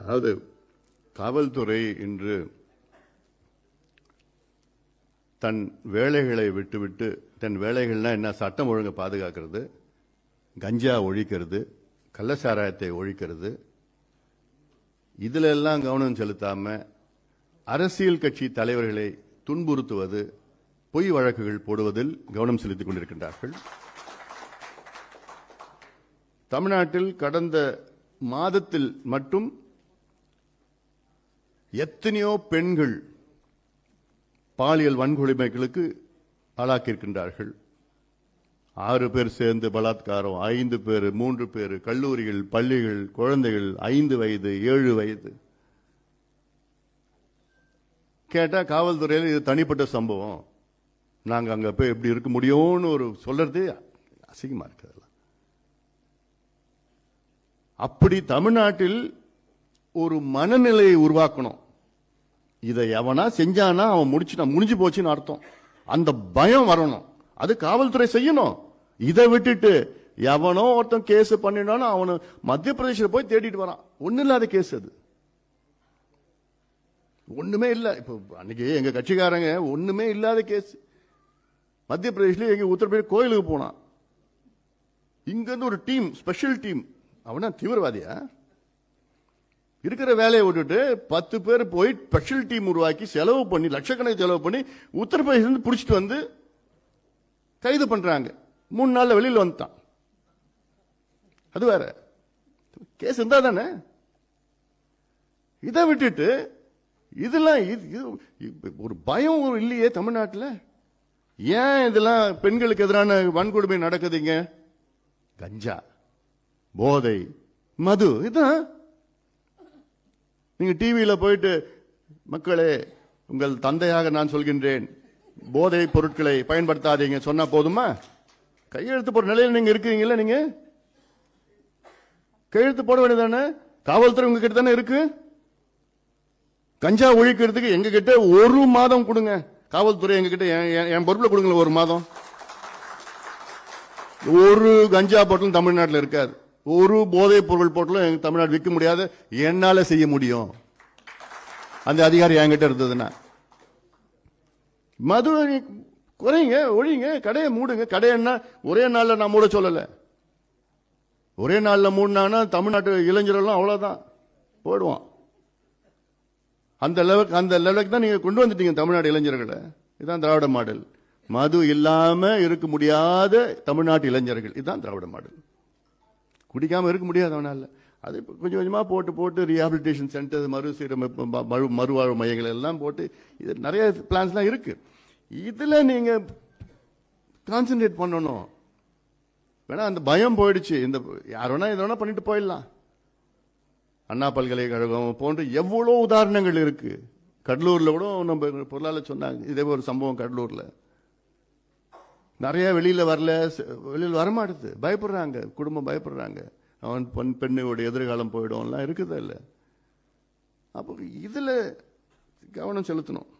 அதாவது காவல்துறை இன்று தன் வேலைகளை விட்டுவிட்டு தன் வேலைகள்னா என்ன? சட்டம் ஒழுங்கை பாதுகாக்கிறது கஞ்சா ஒழிக்கிறது கள்ளச்சாராயத்தை ஒழிக்கிறது. இதுல எல்லாம் கவனம் செலுத்தாம அரசியல் கட்சி தலைவர்களை துன்புறுத்துவது பொய் வழக்குகள் போடுவதில் கவனம் செலுத்திக் கொண்டிருக்கின்றார்கள். தமிழ்நாட்டில் கடந்த மாதத்தில் மட்டும் எத்தனையோ பெண்கள் பாலியல் வன்கொடுமைகளுக்கு ஆளாக்கியிருக்கின்றார்கள். ஆறு பேர் சேர்ந்து பலாத்காரம் ஐந்து பேர் மூன்று பேர் கல்லூரிகள் பள்ளிகள் குழந்தைகள் ஐந்து வயது ஏழு வயது. கேட்டால் காவல்துறையில் இது தனிப்பட்ட சம்பவம். நாங்கள் அங்கே போய் எப்படி இருக்க முடியும்னு ஒரு சொல்கிறது அசிங்கமாக இருக்கு அப்படி தமிழ்நாட்டில் ஒரு மனநிலையை உருவாக்கணும். இதை எவனா செஞ்சானா அவன் முடிச்சுட்டான் முடிஞ்சு போச்சுன்னு அர்த்தம். அந்த பயம் வரணும். அது காவல்துறை செய்யணும். இதை விட்டுட்டு எவனோ ஒருத்தன் கேஸ் பண்ணினாலும் அவனு மத்திய பிரதேசத்தில் போய் தேடிட்டு வரான். ஒன்றும் இல்லாத கேஸ் அது. ஒண்ணுமே இல்லை. இப்போ அன்னைக்கு எங்க கட்சிக்காரங்க ஒண்ணுமே இல்லாத கேஸ். மத்திய பிரதேஷ்ல எங்க உத்தரப்பிரதேஷ் கோயிலுக்கு போனான். இங்கேருந்து ஒரு டீம் ஸ்பெஷல் டீம். அவனா தீவிரவாதியா? இருக்கிற வேலையை விட்டுட்டு பத்து பேர் போய் ஸ்பெஷல் டீம் உருவாக்கி செலவு பண்ணி லட்சக்கணக்கு செலவு பண்ணி உத்தரப்பிரதேசிலிருந்து பிடிச்சிட்டு வந்து கைது பண்றாங்க. மூணு நாள்ல வெளியில் வந்துட்டான். அது வேற. கேஸ் இருந்தா தானே? இதை விட்டுட்டு இதெல்லாம் இது- இது- ஒரு பயம் இல்லையே தமிழ்நாட்டில்? ஏன் இதெல்லாம் பெண்களுக்கு எதிரான வன்கொடுமை நடக்குதுங்க கஞ்சா. போதை. மது இதான் நீங்க டிவியில போயிட்டு மக்களே உங்கள் தந்தையாக நான் சொல்கின்றேன் போதை பொருட்களை பயன்படுத்தாதீங்க. சொன்னா போதுமா? கையெழுத்து போற நிலையில் நீங்க இருக்கீங்கல்ல நீங்க? கையெழுத்து போட வேண்டியதானே காவல்துறை உங்ககிட்ட தானே இருக்கு? கஞ்சா ஒழிக்கிறதுக்கு எங்க கிட்ட ஒரு மாதம் கொடுங்க. காவல்துறை எங்க கிட்ட என்- என்- என் பொறுப்புல கொடுங்களேன் ஒரு மாதம். ஒரு கஞ்சா பாட்டிலும் தமிழ்நாட்டில் இருக்காது. ஒரு போதைப் பொருள் போட்டாலும் எங்க தமிழ்நாடு விற்க முடியாது. என்னால செய்ய முடியும். அந்த அதிகாரி என்கிட்ட இருந்ததுன்னா. மது குறைங்க ஒழிங்க கடையை மூடுங்க. கடை என்ன? ஒரே நாள்ல நான் மூட சொல்லல. ஒரே நாள்ல மூடினானா தமிழ்நாட்டு இளைஞர்கள்லாம் அவ்வளவுதான். போயிடுவான் அந்த லெவலுக்கு அந்த லெவலுக்கு தான் நீங்க கொண்டு வந்துட்டீங்க தமிழ்நாடு இளைஞர்களை. இதுதான் திராவிட மாடல். மது இல்லாம இருக்க முடியாத தமிழ்நாட்டு இளைஞர்கள். இதுதான் திராவிட மாடல். குடிக்காமல் இருக்க முடியாது அவனால். அது கொஞ்சம் கொஞ்சமாக போட்டு போட்டு ரீஹாபிலிட்டேஷன் சென்டர் மறுசீரமைப்பு ம- மறு மறுவாழ்வு மையங்கள் எல்லாம் போட்டு இது நிறைய பிளான்ஸ்லாம் இருக்குது இதில் நீங்கள் கான்சென்ட்ரேட் பண்ணணும். வேணா அந்த பயம் போயிடுச்சு. இந்த யார் வேணா இதை வேணா பண்ணிட்டு போயிடலாம். அண்ணா பல்கலைக்கழகம் போன்ற எவ்வளோ உதாரணங்கள் இருக்குது கடலூரில் கூட நம்ம பொருளாளர் சொன்னாங்க. இதே ஒரு சம்பவம் கடலூரில். நிறைய வெளியில் வரல. வெளியில் வெளியில வரமாட்டுது பயப்படுறாங்க. குடும்பம் பயப்படுறாங்க. அவன் பெண் பெண்ணுடைய எதிர்காலம் போயிடும்லாம் இருக்குதா இல்லை. அப்போ இதில் கவனம் செலுத்தணும்.